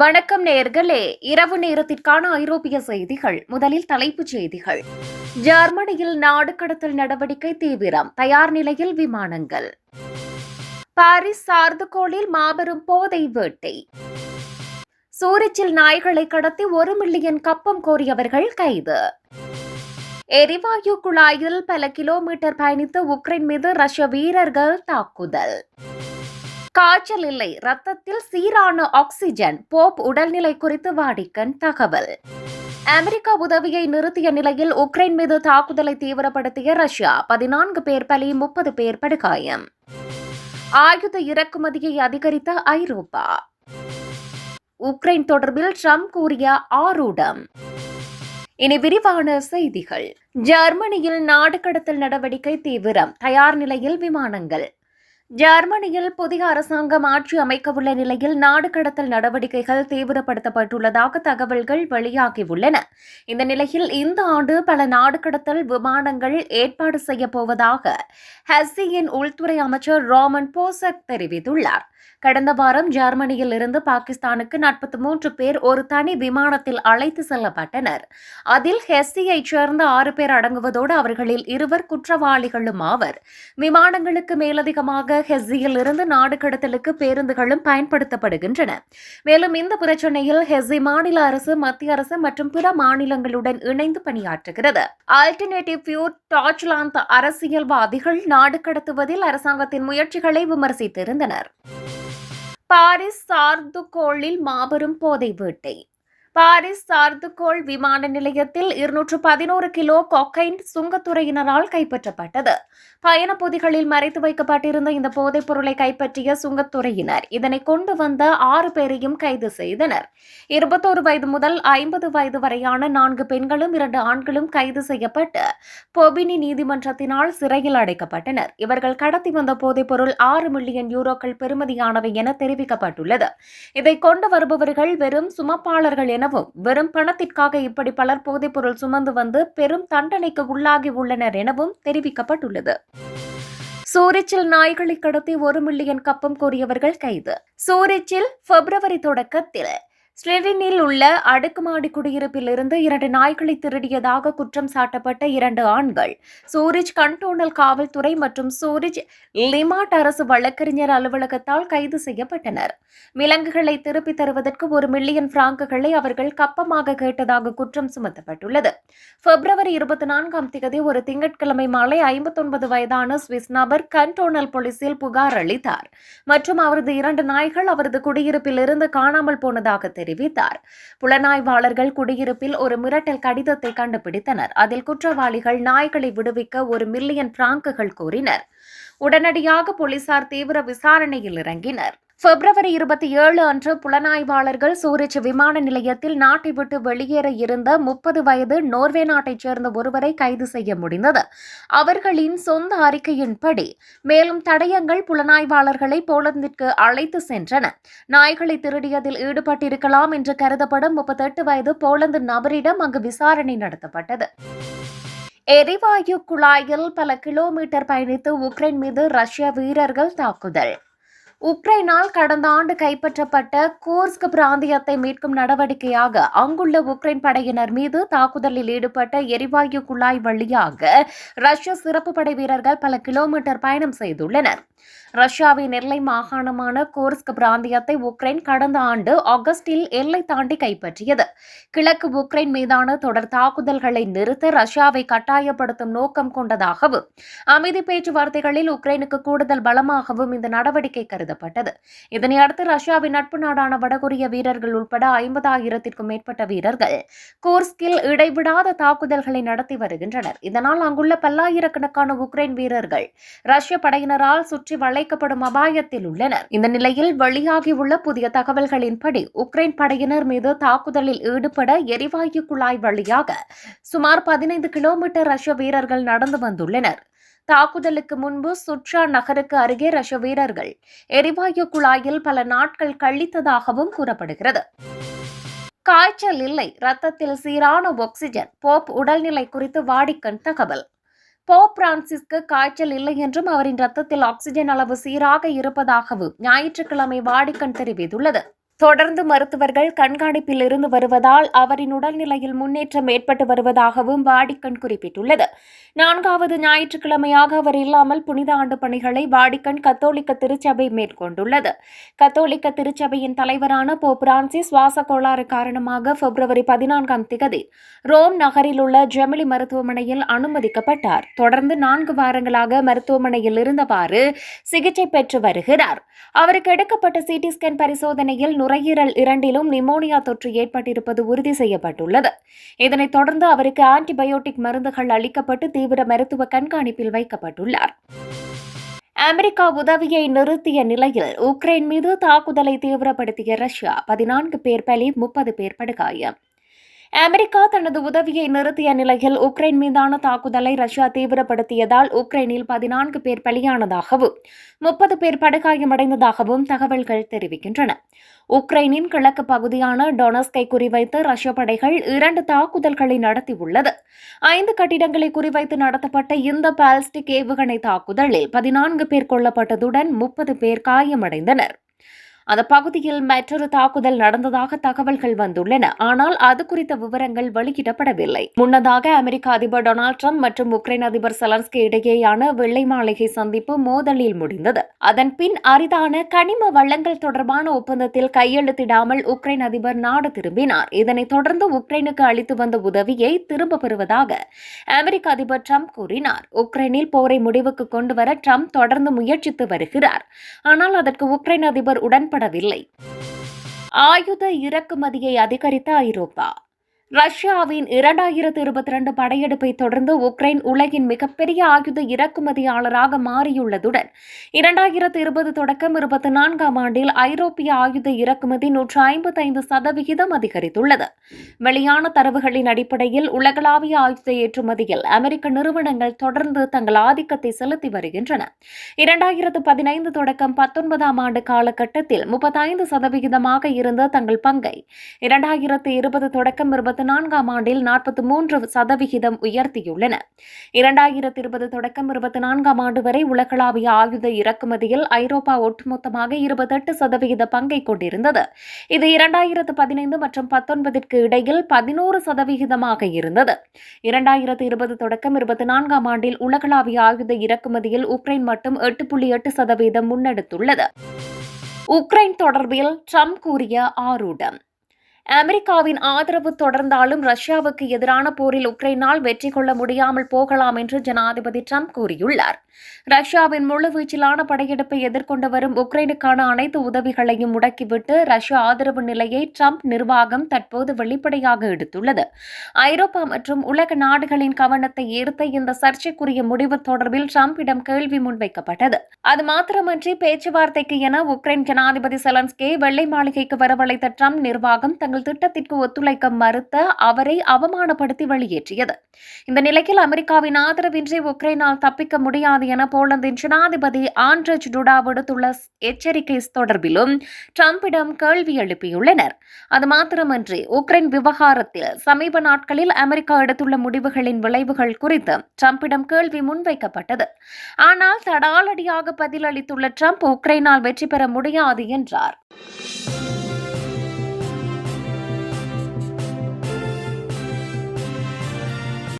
வணக்கம் நேர்களே. இரவு நேரத்திற்கான ஐரோப்பிய செய்திகள். முதலில் தலைப்புச் செய்திகள். ஜெர்மனியில் நாடு கடத்தல் நடவடிக்கை தீவிரம். தயார் நிலையில் விமானங்கள். பாரிஸ் சார்துகோளில் மாபெரும் போதை வேட்டை. சூரிச்சில் நாய்களை கடத்தி ஒரு மில்லியன் கப்பம் கோரியவர்கள் கைது. எரிவாயு குழாயில் பல கிலோமீட்டர் பயணித்த உக்ரைன் மீது ரஷ்ய வீரர்கள் தாக்குதல். காய்ச்சல் இல்லை. ரத்தத்தில் சீரான ஆக்சிஜன். போப் உடல்நிலை குறித்து வாடிக்கன் தகவல். அமெரிக்கா உதவியை நிறுத்திய நிலையில் உக்ரைன் மீது தாக்குதலை தீவிரப்படுத்திய ரஷ்யா. பதினான்கு பேர் பலி முப்பது பேர் படுகாயம். ஆயுத இறக்குமதியை அதிகரித்த ஐரோப்பா. உக்ரைன் தொடர்பில் ட்ரம்ப் கூறிய ஆரூடம். இனி விரிவான செய்திகள். ஜெர்மனியில் நாடு கடத்தல் நடவடிக்கை தீவிரம். தயார் நிலையில் விமானங்கள். ஜெர்மனியில் புதிய அரசாங்கம் ஆட்சி அமைக்கவுள்ள நிலையில் நாடு கடத்தல் நடவடிக்கைகள் தீவிரப்படுத்தப்பட்டுள்ளதாக தகவல்கள் வெளியாகியுள்ளன. இந்த நிலையில் இந்த ஆண்டு பல நாடு கடத்தல் விமானங்கள் ஏற்பாடு செய்யப்போவதாக ஹஸ்ஸியின் உள்துறை அமைச்சர் ரோமன் போசக் தெரிவித்துள்ளார். கடந்த வாரம் ஜெர்மனியில் இருந்து பாகிஸ்தானுக்கு நாற்பத்தி மூன்று பேர் ஒரு தனி விமானத்தில் அழைத்து செல்லப்பட்டனர். அதில் ஹெஸ்ஸியைச் சேர்ந்த ஆறு பேர் அடங்குவதோடு அவர்களில் இருவர் குற்றவாளிகளும் ஆவர். விமானங்களுக்கு மேலதிகமாக ஹெஸ்ஸியில் இருந்து நாடு கடத்தலுக்கு பேருந்துகளும் பயன்படுத்தப்படுகின்றன. மேலும் இந்த பிரச்சனையில் ஹெஸ்ஸி மாநில அரசு மத்திய அரசு மற்றும் பிற மாநிலங்களுடன் இணைந்து பணியாற்றுகிறது. ஆல்டர்னேட்டிவ் பியூர் டாச்லாந்து அரசியல்வாதிகள் நாடு கடத்துவதில் அரசாங்கத்தின் முயற்சிகளை விமர்சித்திருந்தனர். பாரிஸ் சார்துகோளில் மாபெரும் போதை வேட்டை. பாரிஸ் சார்துகோள் விமான நிலையத்தில் இருநூற்று பதினோரு கிலோ கொக்கைன் சுங்கத்துறையினரால் கைப்பற்றப்பட்டது. பயணப்பொதிகளில் மறைத்து வைக்கப்பட்டிருந்த இந்த போதைப் பொருளை கைப்பற்றிய சுங்கத்துறையினர் இதனை கொண்டு வந்த ஆறு பேரையும் கைது செய்தனர். இருபத்தோரு வயது முதல் ஐம்பது வயது வரையான நான்கு பெண்களும் இரண்டு ஆண்களும் கைது செய்யப்பட்டு பொபினி நீதிமன்றத்தினால் சிறையில் அடைக்கப்பட்டனர். இவர்கள் கடத்தி வந்த போதைப் பொருள் ஆறு மில்லியன் யூரோக்கள் பெறுமதியானவை என தெரிவிக்கப்பட்டுள்ளது. இதை கொண்டு வருபவர்கள் வெறும் சுமப்பாளர்கள் எனவும் வெறும் பணத்திற்காக இப்படி பலர் போதைப்பொருள் சுமந்து வந்து பெரும் தண்டனைக்கு உள்ளாகி உள்ளனர் எனவும் தெரிவிக்கப்பட்டுள்ளது. சூரிச்சில் நாய்களை கடத்தி ஒரு மில்லியன் கப்பம் கோரியவர்கள் கைது. சூரிச்சில் பிப்ரவரி தொடக்கத்தில் ஸ்லெவினில் உள்ள அடுக்குமாடி குடியிருப்பிலிருந்து இரண்டு நாய்களை திருடியதாக குற்றம் சாட்டப்பட்ட இரண்டு ஆண்கள். சூரிஜ் கண்டோனல் காவல்துறை மற்றும் சூரிஜ் லிமாட் அரசு வழக்கறிஞர் அலுவலகத்தால் கைது செய்யப்பட்டனர். விலங்குகளை திருப்பித் தருவதற்கு ஒரு மில்லியன் பிராங்குகளை அவர்கள் கப்பமாக கேட்டதாக குற்றம் சுமத்தப்பட்டுள்ளது. பிப்ரவரி இருபத்தி நான்காம் தேதி ஒரு திங்கட்கிழமை மாலை ஐம்பத்தொன்பது வயதான சுவிஸ் நபர் கண்டோனல் போலீசில் புகார் அளித்தார். மற்றும் அவரது இரண்டு நாய்கள் அவரது குடியிருப்பிலிருந்து காணாமல் போனதாக தெரிவித்தார். புலனாய்வாளர்கள் குடியிருப்பில் ஒரு மிரட்டல் கடிதத்தை கண்டுபிடித்தனர். அதில் குற்றவாளிகள் நாய்களை விடுவிக்க ஒரு மில்லியன் பிராங்குகள் கோரினர். உடனடியாக போலீசார் தீவிர விசாரணையில் இறங்கினர். பிப்ரவரி இருபத்தி ஏழு அன்று புலனாய்வாளர்கள் சூரிச் விமான நிலையத்தில் நாட்டை விட்டு வெளியேற இருந்த முப்பது வயது நோர்வே நாட்டைச் சேர்ந்த ஒருவரை கைது செய்ய முடிந்தது. அவர்களின் சொந்த அறிக்கையின்படி மேலும் தடயங்கள் புலனாய்வாளர்களை போலந்திற்கு அழைத்து சென்றன. நாய்களை திருடியதில் ஈடுபட்டிருக்கலாம் என்று கருதப்படும் முப்பத்தெட்டு வயது போலந்து நபரிடம் அங்கு விசாரணை நடத்தப்பட்டது. எரிவாயு குழாயில் பல கிலோமீட்டர் பயணித்து உக்ரைன் மீது ரஷ்ய வீரர்கள் தாக்குதல். உக்ரைனால் கடந்த ஆண்டு கைப்பற்றப்பட்ட கோர்ஸ்க் பிராந்தியத்தை மீட்கும் நடவடிக்கையாக அங்குள்ள உக்ரைன் படையினர் மீது தாக்குதலில் ஈடுபட்ட எரிவாயு குழாய் வழியாக ரஷ்ய சிறப்பு படை வீரர்கள் பல கிலோமீட்டர் பயணம் செய்துள்ளனர். ரஷ்யாவின் எல்லை மாகாணமான கோர்ஸ்க் பிராந்தியத்தை உக்ரைன் கடந்த ஆண்டு ஆகஸ்டில் எல்லை தாண்டி கைப்பற்றியது. கிழக்கு உக்ரைன் மீதான தொடர் தாக்குதல்களை நிறுத்த ரஷ்யாவை கட்டாயப்படுத்தும் நோக்கம் கொண்டதாகவும் அமைதி பேச்சுவார்த்தைகளில் உக்ரைனுக்கு கூடுதல் பலமாகவும் இந்த நடவடிக்கை கருது கருதப்பட்டது. இதனையடுத்து ரஷ்யாவின் நட்பு நாடான வடகொரிய வீரர்கள் உட்பட ஐம்பதாயிரத்திற்கும் மேற்பட்ட வீரர்கள் கோர்ஸ்கில் இடைவிடாத தாக்குதல்களை நடத்தி வருகின்றனர். இதனால் அங்குள்ள பல்லாயிரக்கணக்கான உக்ரைன் வீரர்கள் ரஷ்ய படையினரால் சுற்றி வளைக்கப்படும் அபாயத்தில் உள்ளனர். இந்த நிலையில் வெளியாகியுள்ள புதிய தகவல்களின்படி உக்ரைன் படையினர் மீது தாக்குதலில் ஈடுபட எரிவாயு குழாய் வழியாக சுமார் பதினைந்து கிலோமீட்டர் ரஷ்ய வீரர்கள் நடந்து வந்துள்ளனர். தாக்குதலுக்கு முன்பு சுட்ரா நகருக்கு அருகே ரஷ்ய வீரர்கள் எரிவாயு குழாயில் பல நாட்கள் கழித்ததாகவும் கூறப்படுகிறது. காய்ச்சல் இல்லை ரத்தத்தில் சீரான ஆக்சிஜன் போப் உடல்நிலை குறித்து வாடிக்கன் தகவல். போப் பிரான்சிஸ்க்கு காய்ச்சல் இல்லை என்றும் அவரின் ரத்தத்தில் ஆக்சிஜன் அளவு சீராக இருப்பதாகவும் ஞாயிற்றுக்கிழமை வாடிக்கன் தெரிவித்துள்ளது. தொடர்ந்து மருத்துவர்கள் கண்காணிப்பில் இருந்து வருவதால் அவரின் உடல்நிலையில் முன்னேற்றம் ஏற்பட்டு வருவதாகவும் வாடிக்கண் குறிப்பிட்டுள்ளது. நான்காவது ஞாயிற்றுக்கிழமையாக அவர் இல்லாமல் புனித ஆண்டு பணிகளை வாடிக்கண் கத்தோலிக்க திருச்சபை மேற்கொண்டுள்ளது. கத்தோலிக்க திருச்சபையின் தலைவரான போ பிரான்சிஸ் சுவாச கோளாறு காரணமாக பிப்ரவரி பதினான்காம் திகதி ரோம் நகரில் உள்ள ஜெமிலி மருத்துவமனையில் அனுமதிக்கப்பட்டார். தொடர்ந்து நான்கு வாரங்களாக மருத்துவமனையில் இருந்தவாறு சிகிச்சை பெற்று வருகிறார். அவருக்கு எடுக்கப்பட்ட சிடி ஸ்கேன் பரிசோதனையில் நுரையீரல் இரண்டிலும் நிமோனியா தொற்று ஏற்பட்டிருப்பது உறுதி செய்யப்பட்டுள்ளது. இதனைத் தொடர்ந்து அவருக்கு ஆன்டிபயோட்டிக் மருந்துகள் அளிக்கப்பட்டு தீவிர மருத்துவ கண்காணிப்பில் வைக்கப்பட்டுள்ளார். அமெரிக்கா உதவியை நிறுத்திய நிலையில் உக்ரைன் மீது தாக்குதலை தீவிரப்படுத்திய ரஷ்யா பதினான்கு பேர் பலி முப்பது பேர் படுகாயம். அமெரிக்கா தனது உதவியை நிறுத்திய நிலையில் உக்ரைன் மீதான தாக்குதலை ரஷ்யா தீவிரப்படுத்தியதால் உக்ரைனில் பதினான்கு பேர் பலியானதாகவும் முப்பது பேர் படுகாயமடைந்ததாகவும் தகவல்கள் தெரிவிக்கின்றன. உக்ரைனின் கிழக்கு பகுதியான டொனஸ்கை குறிவைத்து ரஷ்ய படைகள் இரண்டு தாக்குதல்களை நடத்தியுள்ளது. ஐந்து கட்டிடங்களை குறிவைத்து நடத்தப்பட்ட இந்த பால்ஸ்டிக் ஏவுகணை தாக்குதலில் பதினான்கு பேர் கொல்லப்பட்டதுடன் முப்பது பேர் காயமடைந்தனர். அந்த பகுதியில் மற்றொரு தாக்குதல் நடந்ததாக தகவல்கள் வந்துள்ளன. ஆனால் அது குறித்த விவரங்கள் வெளியிடப்படவில்லை. முன்னதாக அமெரிக்க அதிபர் டொனால்டு ட்ரம்ப் மற்றும் உக்ரைன் அதிபர் செலன்ஸ்கி இடையேயான வெள்ளை மாளிகை சந்திப்பு மோதலில் முடிந்தது. அதன் பின் அரிதான கனிம வளங்கள் தொடர்பான ஒப்பந்தத்தில் கையெழுத்திடாமல் உக்ரைன் அதிபர் நாடு திரும்பினார். இதனைத் தொடர்ந்து உக்ரைனுக்கு அளித்து வந்த உதவியை திரும்ப பெறுவதாக அமெரிக்க அதிபர் ட்ரம்ப் கூறினார். உக்ரைனில் போரை முடிவுக்கு கொண்டுவர ட்ரம்ப் தொடர்ந்து முயற்சித்து வருகிறார். ஆனால் அதற்கு உக்ரைன் அதிபர் உடன்பட உடன்படவில்லை ஆயுத இறக்குமதியை அதிகரித்த ஐரோப்பா. ரஷ்யாவின் இரண்டாயிரத்து இருபத்தி ரெண்டு படையெடுப்பை தொடர்ந்து உக்ரைன் உலகின் மிகப்பெரிய ஆயுத இறக்குமதியாளராக மாறியுள்ளதுடன் இரண்டாயிரத்து இருபது தொடக்கம் இருபத்தி நான்காம் ஆண்டில் ஐரோப்பிய ஆயுத இறக்குமதி நூற்று ஐம்பத்தைந்து சதவிகிதம் அதிகரித்துள்ளது. வெளியான தரவுகளின் அடிப்படையில் உலகளாவிய ஆயுத ஏற்றுமதியில் அமெரிக்க நிறுவனங்கள் தொடர்ந்து தங்கள் ஆதிக்கத்தை செலுத்தி வருகின்றன. இரண்டாயிரத்து பதினைந்து தொடக்கம் பத்தொன்பதாம் ஆண்டு காலகட்டத்தில் முப்பத்தைந்து சதவிகிதமாக இருந்த தங்கள் பங்கை இரண்டாயிரத்து இருபது தொடக்கம் இருபத்தி நான்காம் ஆண்டில் நாற்பத்தி மூன்று சதவிகிதம் உயர்த்தியுள்ளன. இரண்டாயிரத்தி இருபது தொடக்கம் இருபத்தி நான்காம் ஆண்டு வரை உலகளாவிய ஆயுத இறக்குமதியில் ஐரோப்பா ஒட்டுமொத்தமாக இருபத்தெட்டு சதவிகித பங்கை கொண்டிருந்தது. இது இரண்டாயிரத்து பதினைந்து மற்றும் பத்தொன்பதிற்கு இடையில் பதினோரு சதவிகிதமாக இருந்தது. இரண்டாயிரத்து இருபது தொடக்கம் இருபத்தி நான்காம் ஆண்டில் உலகளாவிய ஆயுத இறக்குமதியில் உக்ரைன் மட்டும் எட்டு புள்ளி எட்டு சதவீதம் முன்னெடுத்துள்ளது. உக்ரைன் தொடர்பில் ட்ரம்ப் கூறிய ஆரூடம் அமெரிக்காவின் ஆதரவு தொடர்ந்தாலும் ரஷ்யாவுக்கு எதிரான போரில் உக்ரைனால் வெற்றி கொள்ள முடியாமல் போகலாம் என்று ஜனாதிபதி ட்ரம்ப் கூறியுள்ளார். ரஷ்யாவின் முழுவீச்சிலான படையெடுப்பை எதிர்கொண்டு வரும் உக்ரைனுக்கான அனைத்து உதவிகளையும் முடக்கிவிட்டு ரஷ்ய ஆதரவு நிலையை ட்ரம்ப் நிர்வாகம் தற்போது வெளிப்படையாக எடுத்துள்ளது. ஐரோப்பா மற்றும் உலக நாடுகளின் கவனத்தை ஈர்த்த இந்த சர்ச்சைக்குரிய முடிவு தொடர்பில் ட்ரம்பிடம் கேள்வி முன்வைக்கப்பட்டது. அது மாத்திரமன்றி பேச்சுவார்த்தைக்கு என உக்ரைன் ஜனாதிபதி செலன்ஸ்கே வெள்ளை மாளிகைக்கு வரவழைத்த ட்ரம்ப் நிர்வாகம் தங்கள் தங்கள் திட்டத்திற்கு ஒத்துழைக்க மறுத்த அவரை அவமானப்படுத்தி வெளியேற்றியது. இந்த நிலையில் அமெரிக்காவின் ஆதரவின்றி உக்ரைனால் தப்பிக்க முடியாது என போலந்தின் ஜனாதிபதி ஆண்ட்ரஜ் டுடா விடுத்துள்ள எச்சரிக்கை தொடர்பிலும் டிரம்பிடம் கேள்வி எழுப்பியுள்ளனர். அது மாத்திரமன்றி உக்ரைன் விவகாரத்தில் சமீப நாட்களில் அமெரிக்கா எடுத்துள்ள முடிவுகளின் விளைவுகள் குறித்து டிரம்பிடம் கேள்வி முன்வைக்கப்பட்டது. ஆனால் தடாலடியாக பதிலளித்துள்ள டிரம்ப் உக்ரைனால் வெற்றி பெற முடியாது என்றார்.